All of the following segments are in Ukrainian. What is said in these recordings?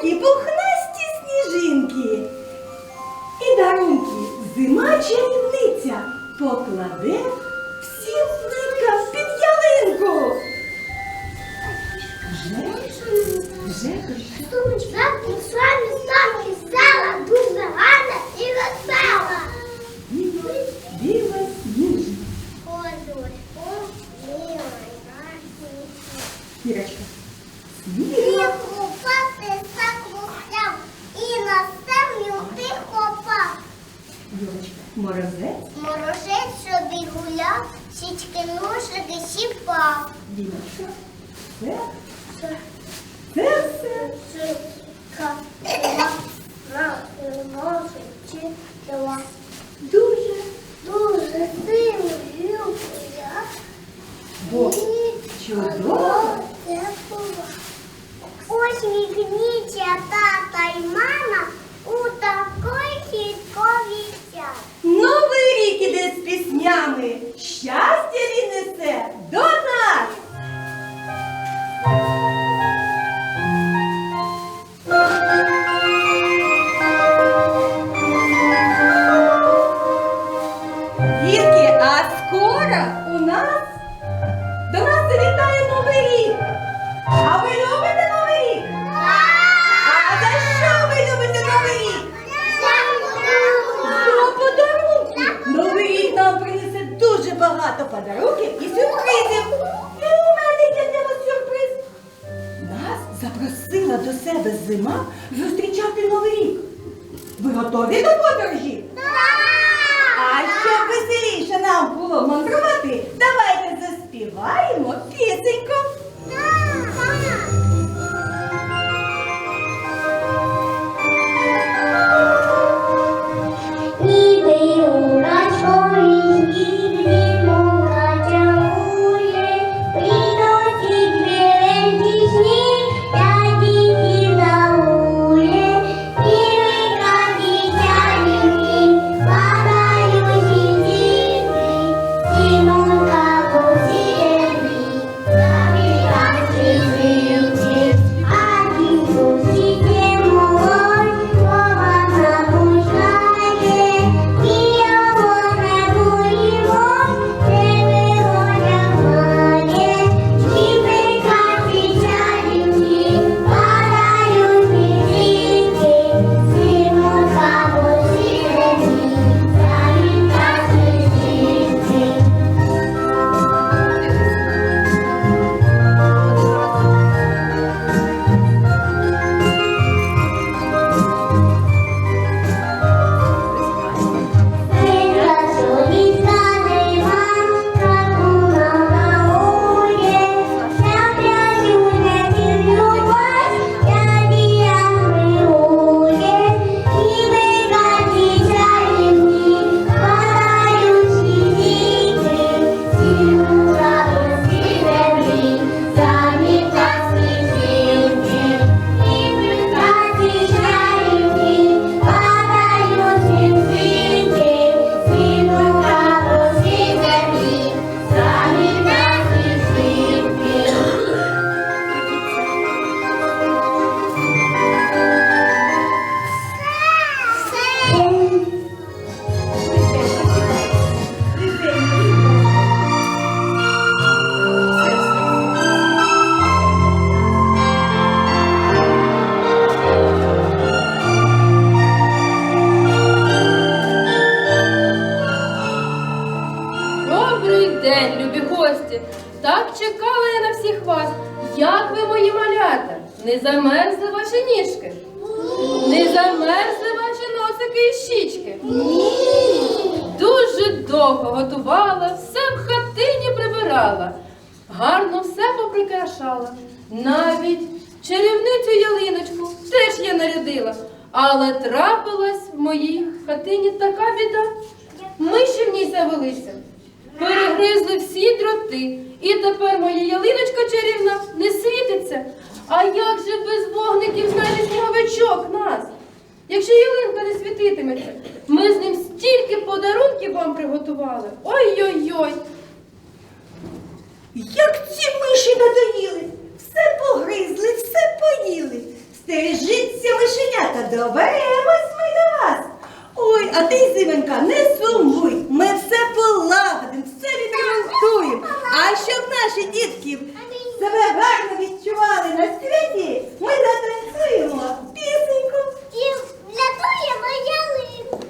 гарні пухнасті сніжинки. І дарунки зима чарівниця покладе. Бо Ось Усміхніться тата і мама у такої сітковій Новий рік іде з піснями. Щастя! себе зима зустрічати новий рік. Ви готові до подорожі? А щоб веселіше нам було мандрувати, давайте заспіваємо пісеньку. Навіть чарівницю ялиночку теж я нарядила, але трапилась в моїй хатині така біда. Миші в ній завелися, перегризли всі дроти. І тепер моя ялиночка чарівна не світиться. А як же без вогників знайде сніговичок нас? Якщо ялинка не світитиметься, ми з ним стільки подарунків вам приготували. Ой-ой-ой. Як ці миші надоїлись? Все погризли, все поїли. Стережіться, мишенята, доберемось ми до вас. Ой, а ти, Зименка, не сумуй, ми все полагодимо, все відремонтуємо. А щоб наші дітки себе гарно відчували на світі, ми затанцюємо пісеньку. І врятуємо ялинку.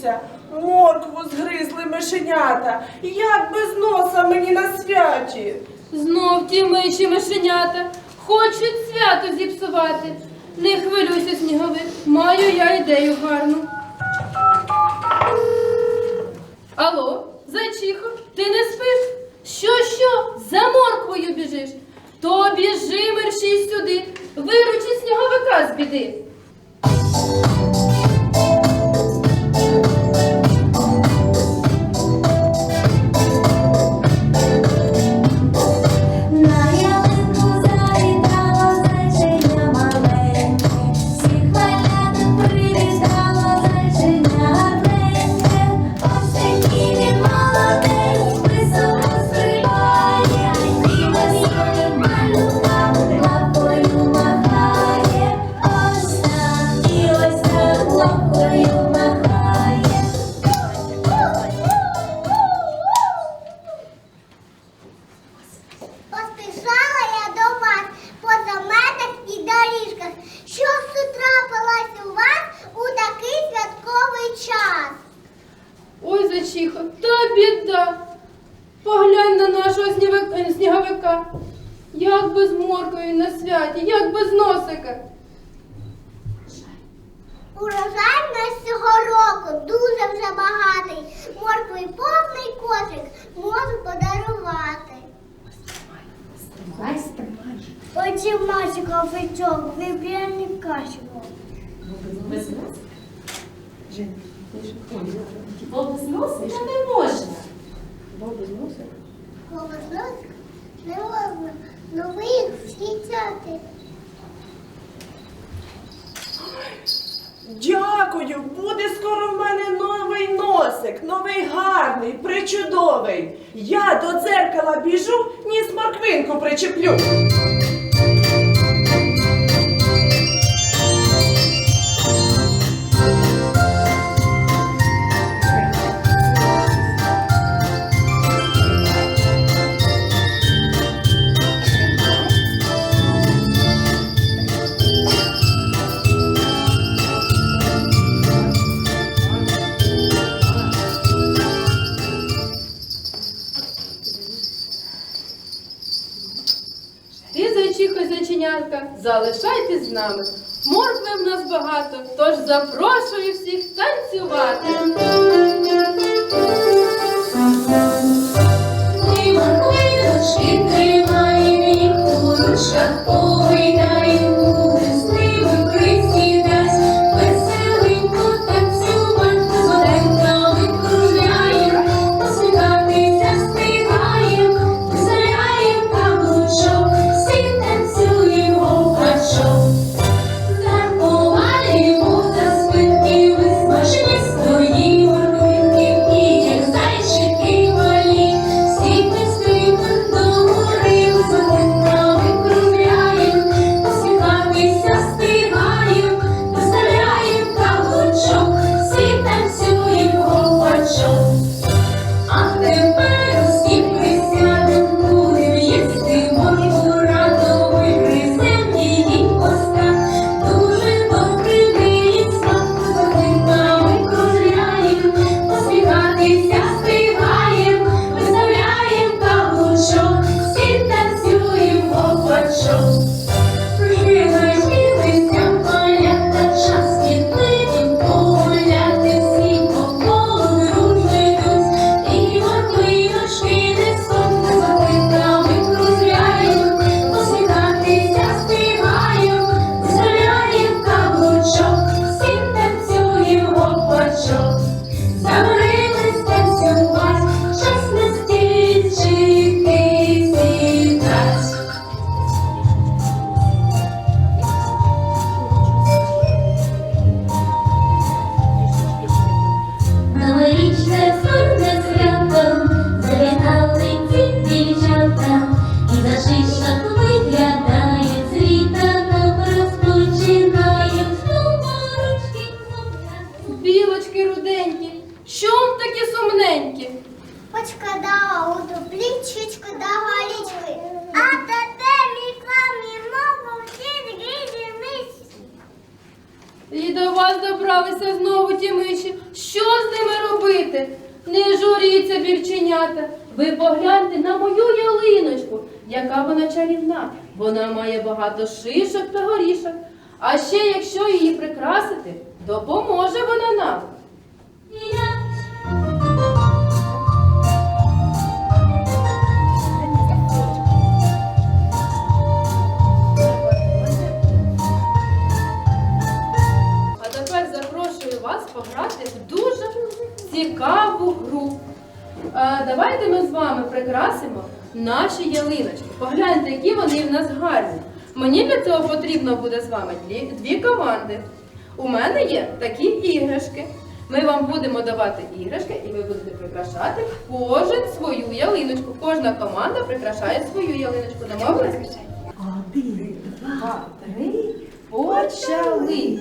Покотився. Моркву згризли мишенята, як без носа мені на святі. Знов ті миші мишенята хочуть свято зіпсувати. Не хвилюйся, сніговик, маю я ідею гарну. Алло, зайчихо, ти не спиш? Що, що, за морквою біжиш? То біжи мерщій сюди, виручи сніговика з біди. Моркою на святі, як без носика. Урожай в нас цього року дуже вже багатий. Моркви повний кошик можу подарувати. Потім Масіка Фечок, ви прямо кашку. Бо без носика не можна. Голосно не можна, ну ви їх всі. Дякую, буде скоро в мене новий носик, новий гарний, причудовий. Я до дзеркала біжу, ніс морквинку причеплю. Нами. Моркви в нас багато, тож запрошую всіх танцювати. І до вас добралися знову ті миші. Що з ними робити? Не журіться, вірченята. Ви погляньте на мою ялиночку, яка вона чарівна. Вона має багато шишок та горішок. А ще, якщо її прикрасити, допоможе вона нам. Цікаву гру. А, давайте ми з вами прикрасимо наші ялиночки. Погляньте, які вони в нас гарні. Мені для цього потрібно буде з вами дві, дві команди. У мене є такі іграшки. Ми вам будемо давати іграшки, і ви будете прикрашати кожен свою ялиночку. Кожна команда прикрашає свою ялиночку. Домовились? Один, два, три. Почали!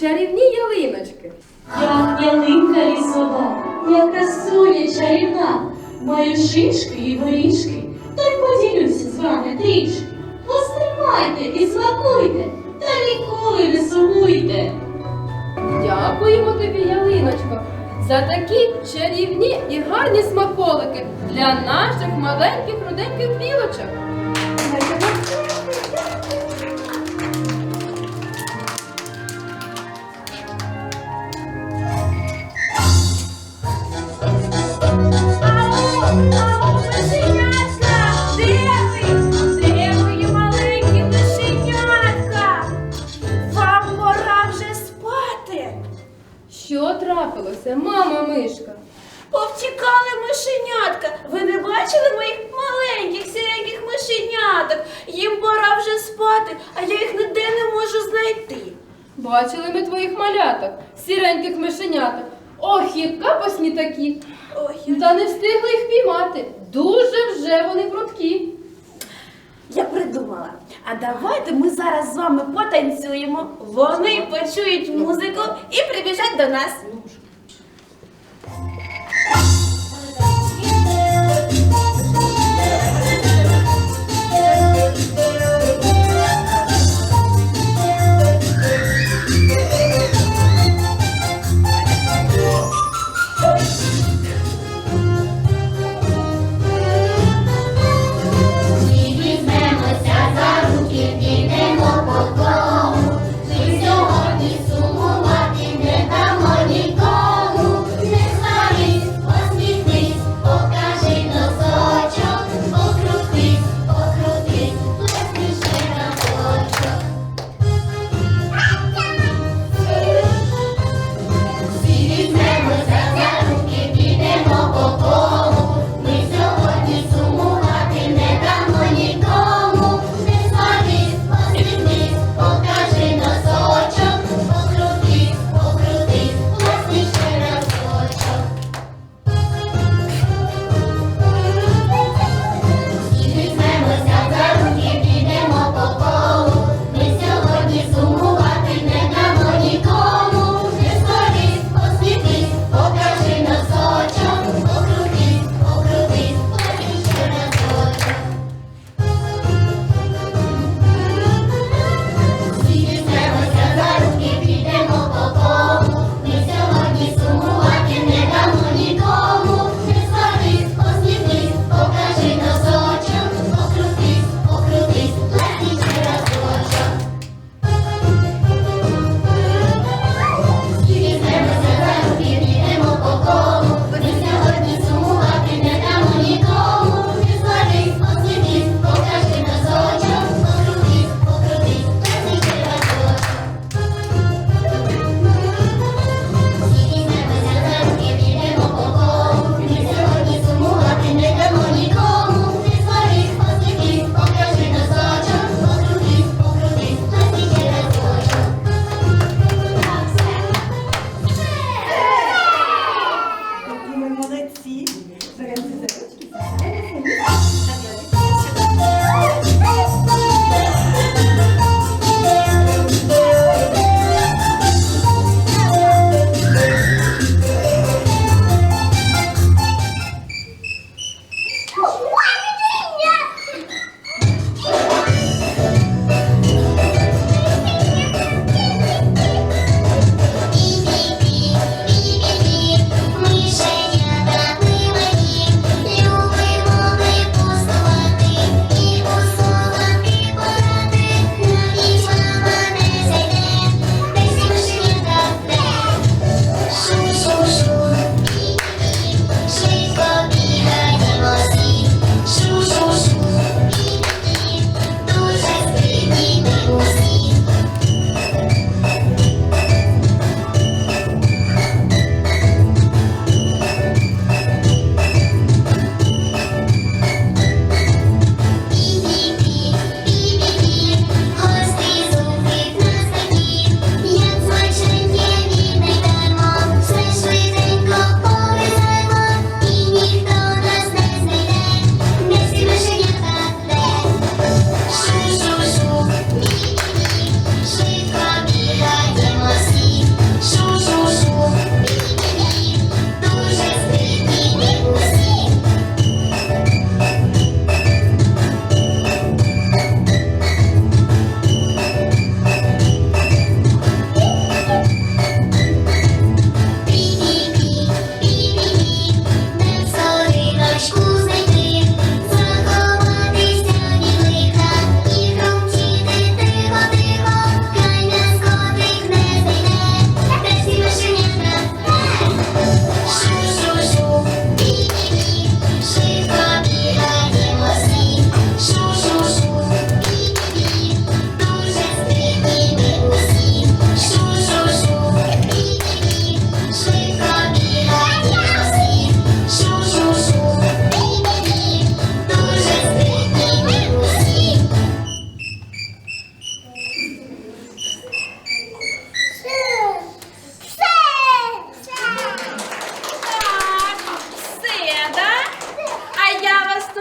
Чарівні ялиночки. Я ялинка лісова, я красуня чарівна, маю шишки і горішки, та й поділюся з вами трішки. Постримайте і смакуйте, та ніколи не сумуйте. Дякуємо тобі, ялиночко, за такі чарівні і гарні смаколики для наших маленьких руденьких білочок. Трапилося, мама мишка? Повтікали мишенятка. Ви не бачили моїх маленьких сіреньких мишеняток? Їм пора вже спати, а я їх ніде не можу знайти. Бачили ми твоїх маляток, сіреньких мишеняток. Ох, і капосні такі. Ой, Та не встигли їх піймати. Дуже вже вони прудкі. Я придумала. А давайте ми зараз з вами потанцюємо. Вони почують музику і прибіжать до нас.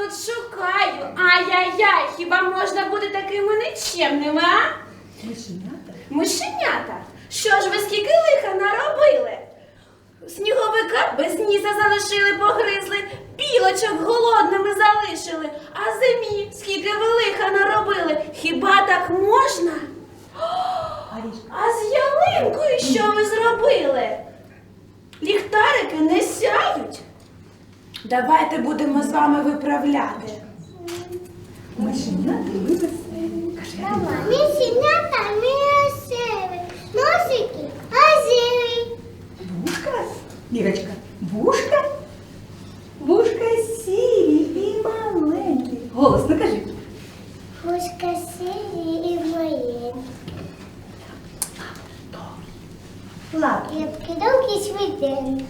тут шукаю. Ай-яй-яй, хіба можна бути такими нечемними, а? Мишенята? Мишенята. Що ж ви скільки лиха наробили? Сніговика без ніса залишили, погризли, білочок голодними залишили, а зимі скільки ви лиха наробили. Хіба так можна? А з ялинкою що ви зробили? Ліхтарики не сяють. Давайте будемо з вами виправляти. Мишенята любить. Мишенята місцеві. Носики озиві. Бушка. Лірочка. Бушка. Бушка сірі і маленький. Голосно кажи. Бушка сірі і маленький. Лапки. Лапки довгі світенькі.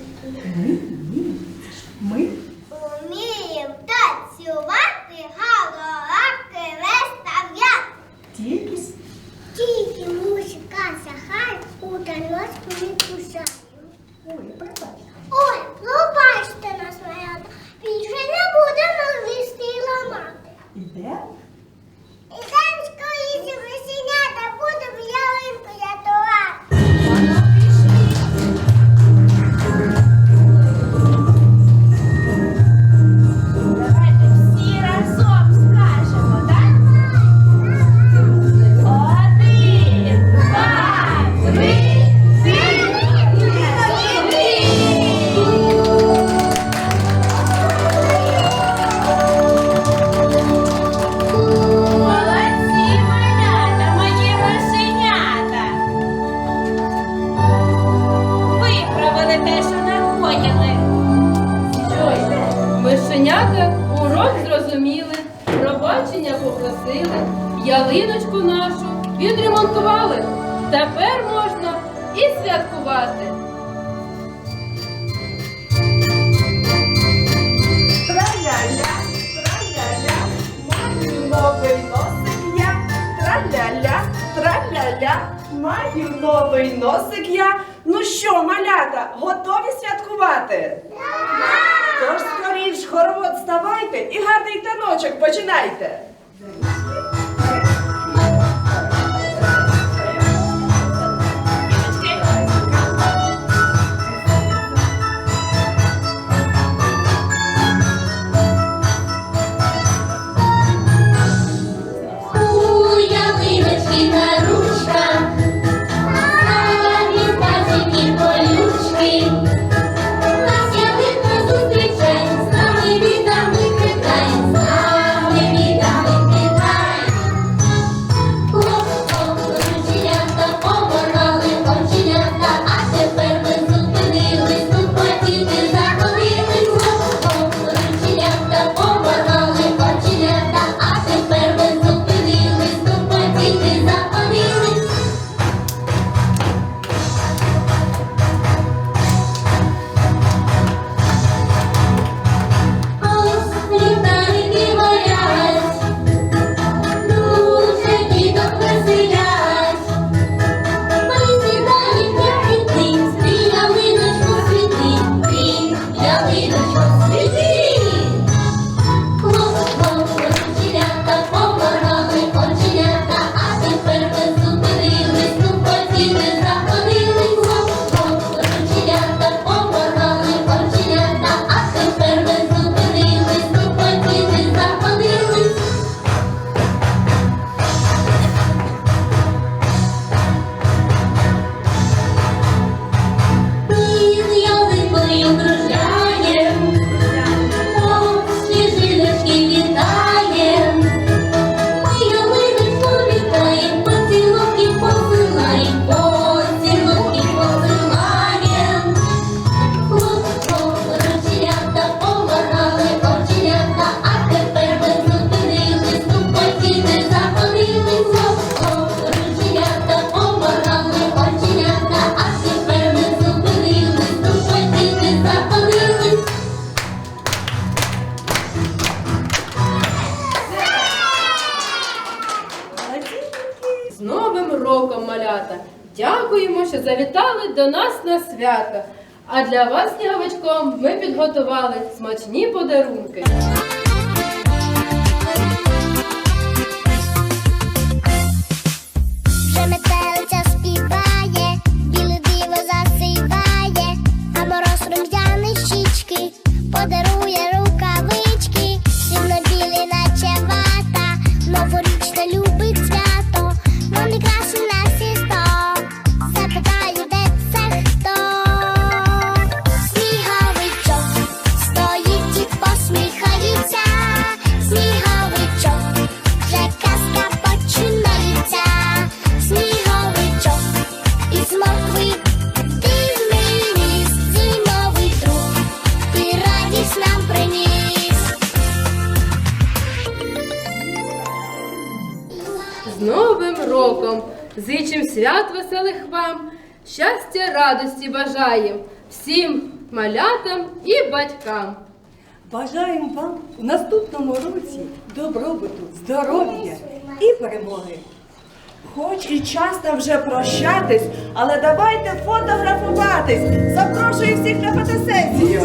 для вас, сніговичком, ми підготували смачні подарунки. Вже метелиця співає, біле диво засиває, а мороз рум'яні щічки подарує рукавички, сильно білі наче вата, новорічна любить. Радості бажаєм всім малятам і батькам. Бажаємо вам у наступному році добробуту, здоров'я і перемоги. Хоч і часто вже прощатись, але давайте фотографуватись. Запрошую всіх на фотосесію.